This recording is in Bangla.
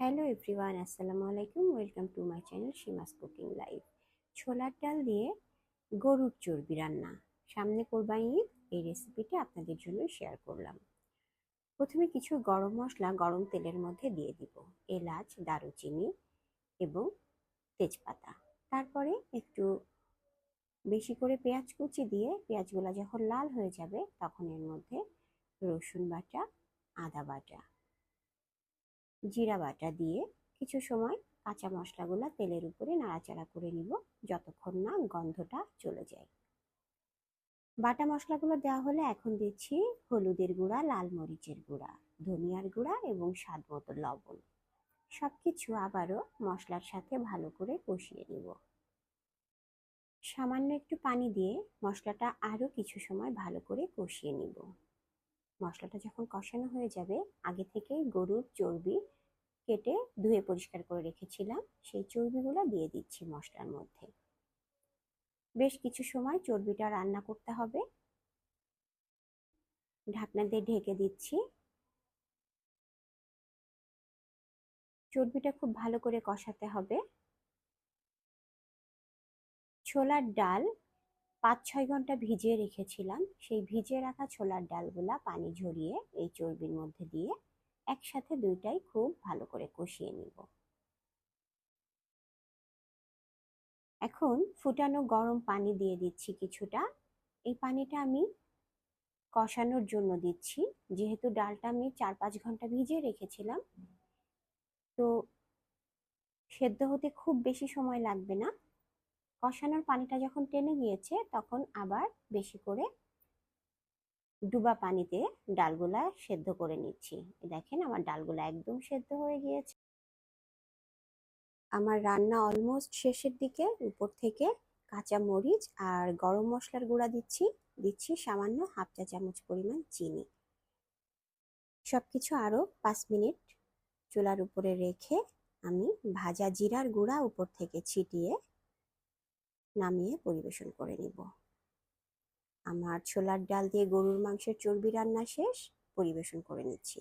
হ্যালো এভরিওয়ান, আসসালামু আলাইকুম। Welcome to my channel Seema's cooking live ছোলার ডাল দিয়ে গরুর চর্বি রান্না। সামনে কোরবানি ঈদ, এই রেসিপিটা আপনাদের জন্য শেয়ার করলাম। প্রথমে কিছু গরম মশলা গরম তেলের মধ্যে দিয়ে দিব। এলাচ, দারুচিনি এবং তেজপাতা। তারপরে একটু বেশি করে পেঁয়াজ কুচি দিয়ে, পেঁয়াজগুলো যখন লাল হয়ে যাবে, তখন এর মধ্যে রসুন বাটা, আদা বাটা জিরা বাটা দিয়ে কিছু সময় কাঁচা মশলাগুলো তেলের উপরে নাড়াচাড়া করে নিব যতক্ষণ না গন্ধটা চলে যায়। বাটা মশলাগুলো দেওয়া হলে এখন দিচ্ছি হলুদের গুঁড়া, লাল মরিচের গুঁড়া, ধনিয়ার গুঁড়া এবং স্বাদ মতো লবণ। সব কিছু আবারও মশলার সাথে ভালো করে কষিয়ে নিব। সামান্য একটু পানি দিয়ে মশলাটা আরও কিছু সময় ভালো করে কষিয়ে নিব। মশলাটা যখন কষানো হয়ে যাবে, আগে থেকেই গরুর চর্বি কেটে ধুয়ে পরিষ্কার করে রেখেছিলাম। সেই চর্বিগুলো দিয়ে দিচ্ছি মশলার মধ্যে। বেশ কিছু সময় চর্বিটা রান্না করতে হবে। ঢাকনা দিয়ে ঢেকে দিচ্ছি। চর্বিটা খুব ভালো করে কষাতে হবে। ছোলার ডাল পাঁচ ছয় ঘণ্টা ভিজিয়ে রেখেছিলাম। সেই ভিজিয়ে রাখা ছোলার ডালগুলা পানি ঝরিয়ে এই চর্বির মধ্যে দিয়ে একসাথে দুইটাই খুব ভালো করে কষিয়ে নিব। এখন ফুটানো গরম পানি দিয়ে দিচ্ছি কিছুটা। এই পানিটা আমি কষানোর জন্য দিচ্ছি। যেহেতু ডালটা আমি চার পাঁচ ঘণ্টা ভিজিয়ে রেখেছিলাম, তো সেদ্ধ হতে খুব বেশি সময় লাগবে না। কষানোর পানিটা যখন টেনে গিয়েছে, তখন আবার বেশি করে ডুবা পানিতে ডালগুলা সেদ্ধ করে নিচ্ছি। দেখেন আমার ডালগুলা একদম সেদ্ধ হয়ে গিয়েছে। আমার রান্না অলমোস্ট শেষের দিকে, উপর থেকে কাঁচা মরিচ আর গরম মশলার গুঁড়া দিচ্ছি দিচ্ছি সামান্য হাফ চা চামচ পরিমাণ চিনি। সবকিছু আরও পাঁচ মিনিট চুলার উপরে রেখে আমি ভাজা জিরার গুঁড়া উপর থেকে ছিটিয়ে নামিয়ে পরিবেশন করে নিব। আমার ছোলার ডাল দিয়ে গরুর মাংসের চর্বি রান্না শেষ, পরিবেশন করে নিচ্ছি।